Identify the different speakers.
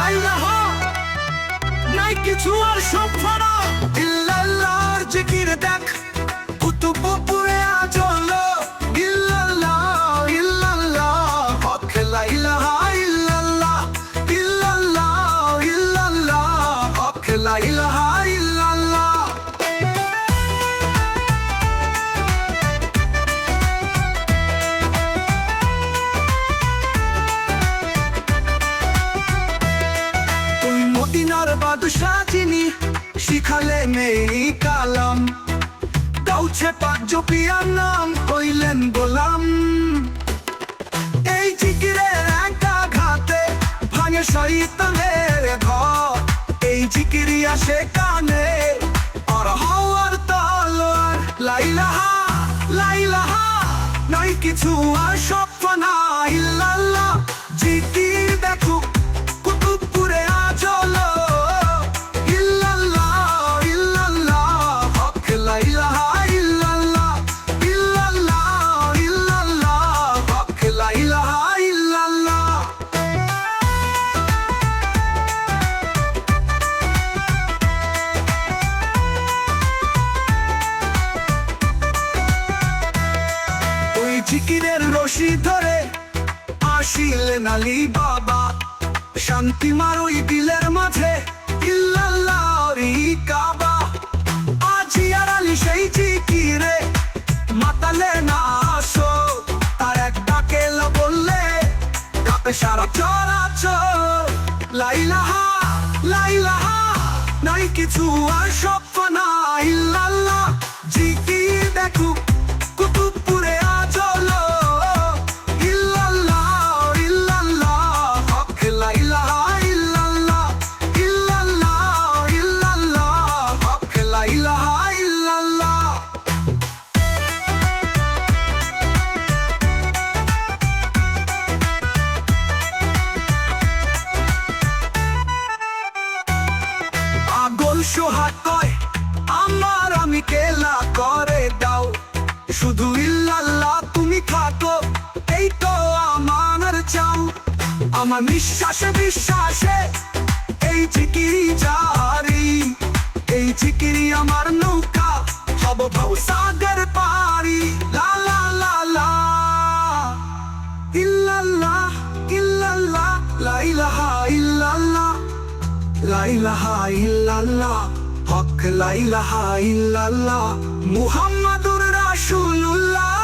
Speaker 1: লাইলা হ নাই কিছু আর সম্ভাবনা। ইল্লাল্লাহর জিকির দেখ। নেই কালাম। গাউছে পাঁচ জপিয়ার নাম কইলেন গোলাম। এই জিকিরের একটা ঘাতে ভাঙে শয়তানের ঘর। এই জিকিরি আসে কানে আর হওয়ার তলোয়ার লাইলাহা লাইলাহা। নয় কিছু আর স্বপ্ন না ইল্লাল্লাহ জিকির জিকিরের রশি ধরে আসিলেন আলী বাবা। শান্তি মার ওই দিলের মাঝে কাবা। আজি আর আলী সেই না তার বললে লাইলাহা লাইলাহা, নাই কিছু আর স্বপ্ন পাগল সোহাগ কয়, আমার আমি কেলা করে দাও। শুধু ইল্লাল্লাহ তুমি এই তো আমার চাও। আমার নিঃশ্বাসে বিশ্বাসে, এই চিকিরি জারি। এই চিকিরি আমার নৌকা, হব ভাউ সাগর পারি লা লা লা লা। ইল্লাল্লাহ ইল্লাল্লাহ, লা ইলাহা ইল্লাল্লাহ। লা ইলাহা ইল্লাল্লাহ হক লাইলাহা ইল্লাল্লাহ মুহাম্মাদুর রাসূলুল্লাহ।